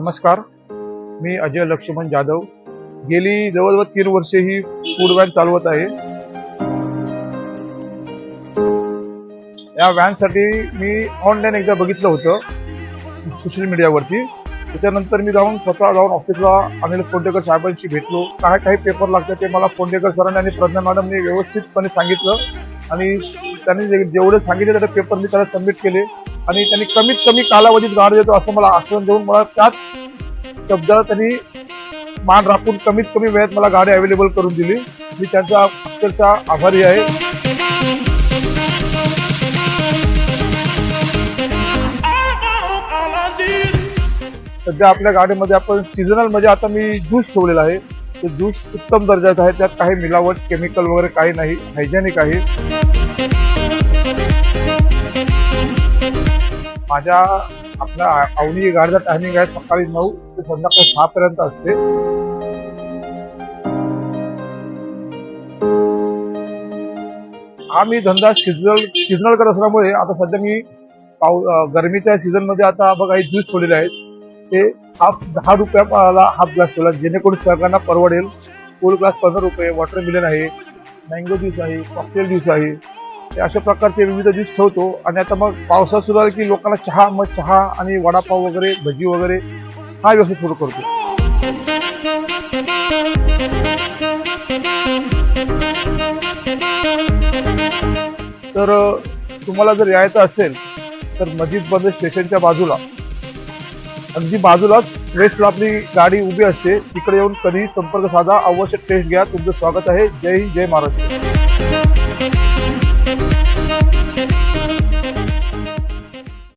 नमस्कार. मी अजय लक्ष्मण जाधव. गेली जवळजवळ तीन वर्षे ही फूड व्हॅन चालवत आहे. या व्हॅनसाठी मी ऑनलाईन एकदा बघितलं होतं सोशल मीडियावरती त्याच्यानंतर मी जाऊन स्वतः जाऊन ऑफिसला अनिल फोंडेकर साहेबांशी भेटलो. काय काही पेपर लागतात ते मला फोंडेकर सरांनी आणि प्रज्ञा मॅडमने व्यवस्थितपणे सांगितलं. आणि त्यांनी जे- जेवढे सांगितले त्याचे पेपर मी त्याला सबमिट केले. आणि त्यांनी कमीत कमी कालावधीत गाडी देतो असं मला आश्वासन देऊन मला त्याच शब्दात त्यांनी मान राखून कमीत कमी वेळेत मला गाडी अवेलेबल करून दिली. मी त्यांचा अक्षरशः आभारी आहे. सध्या आपल्या गाडीमध्ये आपण सीझनल म्हणजे आता मी ज्यूस ठेवलेला आहे. ते ज्यूस उत्तम दर्जाचं आहे. त्यात काही मिलावट केमिकल वगैरे काही नाही. हायजेनिक आहे. माझ्या आपल्या आवडी गाडीचा टायमिंग आहे सकाळी नऊ ते संध्याकाळी सहा पर्यंत असते. हा मी धंदा सिजनल सिजनल करत असल्यामुळे आता सध्या मी पाऊ गरमीच्या सीझनमध्ये आता बघा हे ज्यूस ठेवलेले आहेत. ते हाफ दहा रुपयाला हाफ ग्लास ठेवला. जेणेकरून सगळ्यांना परवडेल. फुल ग्लास पंधरा रुपये वॉटर मिलन आहे मँगो ज्यूस आहे कॉकटेल ज्यूस आहे. अशा प्रकारचे विविध डिश ठेवतो. आणि आता मग पावसात सुद्धा की लोकांना चहा मग चहा आणि वडापाव वगैरे भजी वगैरे हा व्यवसाय सुरू करतो. तर तुम्हाला जर यायचं असेल तर मजीद बंद स्टेशनच्या बाजूला. अगदी बाजूलाच वेस्टला आपली गाडी उभी असते. तिकडे येऊन कधीही संपर्क साधा. अवश्य टेस्ट घ्या. तुमचं स्वागत आहे. जय हिंद जय महाराष्ट्र.